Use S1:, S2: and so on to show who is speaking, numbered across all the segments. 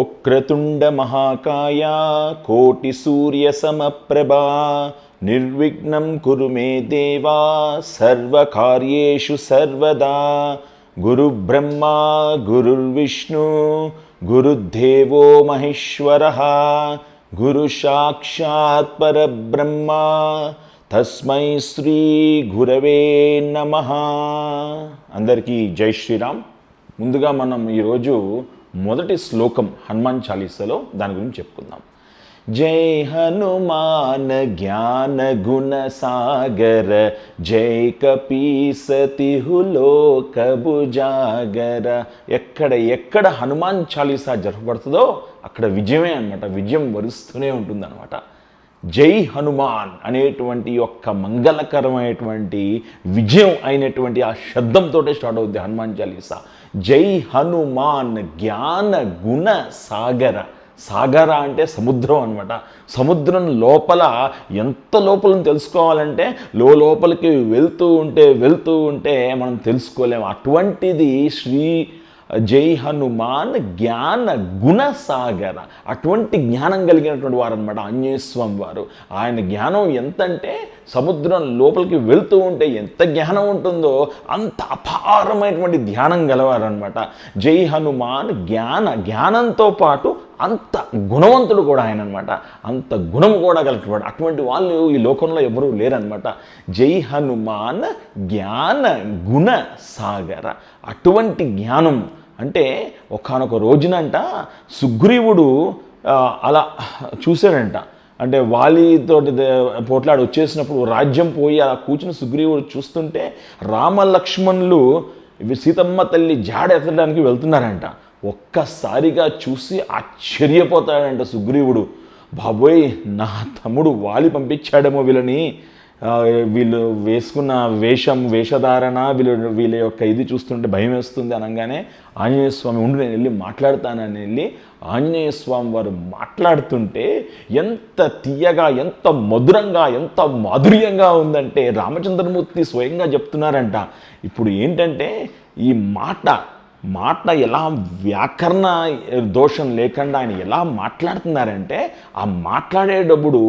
S1: उक्रतुण्डमहाकाया कोटिसूर्यसमप्रभा निर्विघ्नं कुरु मे देवा सर्वकार्येषु सर्वदा गुरुब्रह्मा गुरुर्विष्णु गुरुर्देवो महेश्वरः गुरुसाक्षात् परब्रह्मा తస్మై శ్రీ గురవే నమ అందరికీ జై శ్రీరామ్ ముందుగా మనం ఈరోజు మొదటి శ్లోకం హనుమాన్ చాలీసాలో దాని గురించి చెప్పుకుందాం జై హనుమాన్ జ్ఞాన గుణ సాగర జై కపీసతిహులోక జాగర ఎక్కడ ఎక్కడ హనుమాన్ చాలీసా జరపబడుతుందో అక్కడ విజయమే అనమాట విజయం వరుస్తూనే అనమాట జై హనుమాన్ అనేటువంటి యొక్క మంగళకరమైనటువంటి విజయం అయినటువంటి ఆ శబ్దంతో స్టార్ట్ అవుద్ది హనుమాన్ చాలీస జై హనుమాన్ జ్ఞాన గుణ సాగర సాగర అంటే సముద్రం అనమాట సముద్రం లోపల ఎంత లోపలను తెలుసుకోవాలంటే లో లోపలికి వెళ్తూ ఉంటే వెళ్తూ ఉంటే మనం తెలుసుకోలేము అటువంటిది శ్రీ జై హనుమాన్ జ్ఞాన గుణసాగర అటువంటి జ్ఞానం కలిగినటువంటి వారు అనమాట ఆంజనేయస్వామి వారు ఆయన జ్ఞానం ఎంతంటే సముద్రం లోపలికి వెళ్తూ ఉంటే ఎంత జ్ఞానం ఉంటుందో అంత అపారమైనటువంటి ధ్యానం గలవారనమాట జై హనుమాన్ జ్ఞాన జ్ఞానంతో పాటు అంత గుణవంతుడు కూడా ఆయన అనమాట అంత గుణం కూడా కలిగినవాడు అటువంటి వాళ్ళు ఈ లోకంలో ఎవరూ లేరనమాట జై హనుమాన్ జ్ఞాన గుణ సాగర అటువంటి జ్ఞానం అంటే ఒకనొక రోజునంట సుగ్రీవుడు అలా చూశాడంట అంటే వాలితోటి పోట్లాడు వచ్చేసినప్పుడు రాజ్యం పోయి అలా కూర్చుని సుగ్రీవుడు చూస్తుంటే రామలక్ష్మణులు సీతమ్మ తల్లి జాడ ఎత్తడానికి వెళ్తున్నారంట ఒక్కసారిగా చూసి ఆశ్చర్యపోతాడంట సుగ్రీవుడు బాబోయ్ నా తమ్ముడు వాలి పంపించాడేమో వీళ్ళని వీళ్ళు వేసుకున్న వేషం వేషధారణ వీళ్ళు వీళ్ళ యొక్క ఇది చూస్తుంటే భయం వేస్తుంది అనగానే ఆంజనేయ స్వామి ఉండి నేను వెళ్ళి మాట్లాడతానని వెళ్ళి ఆంజనేయ స్వామి వారు మాట్లాడుతుంటే ఎంత తీయగా ఎంత మధురంగా ఎంత మాధుర్యంగా ఉందంటే రామచంద్రమూర్తి స్వయంగా చెప్తున్నారంట ఇప్పుడు ఏంటంటే ఈ మాట మాట ఎలా వ్యాకరణ దోషం లేకుండా ఆయన ఎలా మాట్లాడుతున్నారంటే ఆ మాట్లాడేటప్పుడు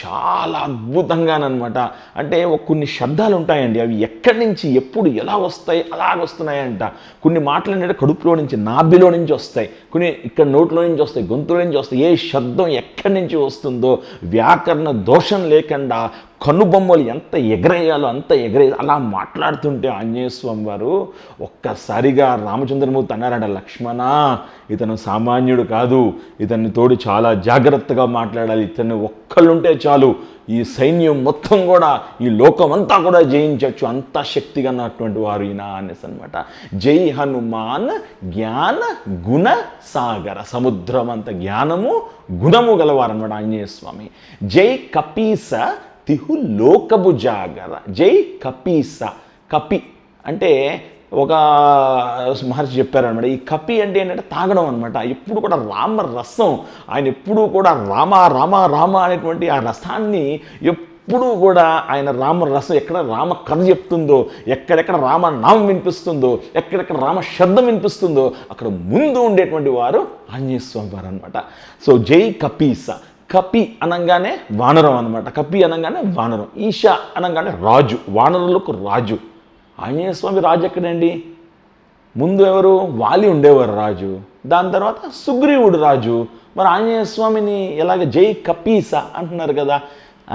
S1: చాలా అద్భుతంగానమాట అంటే కొన్ని శబ్దాలు ఉంటాయండి అవి ఎక్కడి నుంచి ఎప్పుడు ఎలా వస్తాయి అలాగ వస్తున్నాయంట కొన్ని మాట్లాడే కడుపులో నుంచి నాభిలో నుంచి వస్తాయి కొన్ని ఇక్కడ నోట్లో నుంచి వస్తాయి గొంతులో నుంచి వస్తాయి ఏ శబ్దం ఎక్కడి నుంచి వస్తుందో వ్యాకరణ దోషం లేకుండా కనుబొమ్మలు ఎంత ఎగరేయాలో అంత ఎగరే అలా మాట్లాడుతుంటే ఆంజనేయస్వామి వారు ఒక్కసారిగా రామచంద్రమూర్తి అన్నారట లక్ష్మణ ఇతను సామాన్యుడు కాదు ఇతన్ని తోడు చాలా జాగ్రత్తగా మాట్లాడాలి ఇతన్ని ఒక్కళ్ళుంటే చాలు ఈ సైన్యం మొత్తం కూడా ఈ లోకమంతా కూడా జయించవచ్చు అంత శక్తిగా ఉన్నటువంటి వారు ఈయన అనేసి అనమాట జై హనుమాన్ జ్ఞాన గుణ సాగర సముద్రం అంత జ్ఞానము గుణము అనమాట ఆంజనేయ స్వామి జై కపీస తిహు లోకపు జాగర జై కపీస కపి అంటే ఒక మహర్షి చెప్పారనమాట ఈ కపి అంటే ఏంటంటే తాగడం అనమాట ఎప్పుడు కూడా రామ రసం ఆయన ఎప్పుడూ కూడా రామ రామ రామ అనేటువంటి ఆ రసాన్ని ఎప్పుడూ కూడా ఆయన రామ రసం ఎక్కడ రామ కథ చెప్తుందో ఎక్కడెక్కడ రామ నామం వినిపిస్తుందో ఎక్కడెక్కడ రామ శబ్దం వినిపిస్తుందో అక్కడ ముందు ఉండేటువంటి వారు ఆంజనేయ స్వామి వారు అనమాట సో జై కపీస కపి అనగానే వానరం అనమాట కపి అనగానే వానరం ఈశా అనగానే రాజు వానరులకు రాజు ఆంజనేయ స్వామి రాజు ఎక్కడండి ముందు ఎవరు వాలి ఉండేవారు రాజు దాని తర్వాత సుగ్రీవుడు రాజు మరి ఆంజనేయ స్వామిని ఎలాగ జై కపీస అంటున్నారు కదా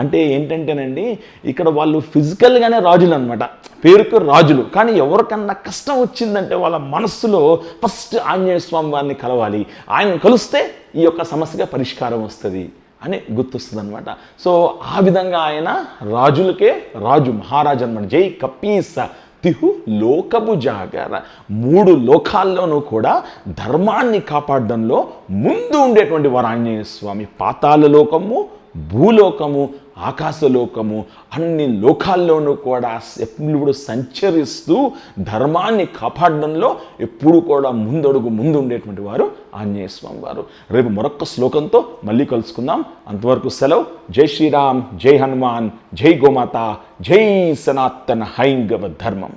S1: అంటే ఏంటంటేనండి ఇక్కడ వాళ్ళు ఫిజికల్గానే రాజులు అనమాట పేరుకు రాజులు కానీ ఎవరికన్నా కష్టం వచ్చిందంటే వాళ్ళ మనస్సులో ఫస్ట్ ఆంజనేయ స్వామి వారిని కలవాలి ఆయన కలిస్తే ఈ యొక్క సమస్యగా పరిష్కారం వస్తుంది అని గుర్తొస్తుంది అనమాట సో ఆ విధంగా ఆయన రాజులకే రాజు మహారాజు అనమాట జై కపీస తిహు లోకపు జాగర మూడు లోకాల్లోనూ కూడా ధర్మాన్ని కాపాడడంలో ముందు ఉండేటువంటి ఆంజనేయ స్వామి పాతాల లోకము భూలోకము ఆకాశలోకము అన్ని లోకాల్లోనూ కూడా ఎప్పుడు సంచరిస్తూ ధర్మాన్ని కాపాడడంలో ఎప్పుడు కూడా ముందడుగు ముందు ఉండేటువంటి వారు ఆంజనేయ స్వామి వారు రేపు మరొక్క శ్లోకంతో మళ్ళీ కలుసుకుందాం అంతవరకు సెలవు జై శ్రీరామ్ జై హనుమాన్ జై గోమాత జై సనాతన హైంగవ ధర్మం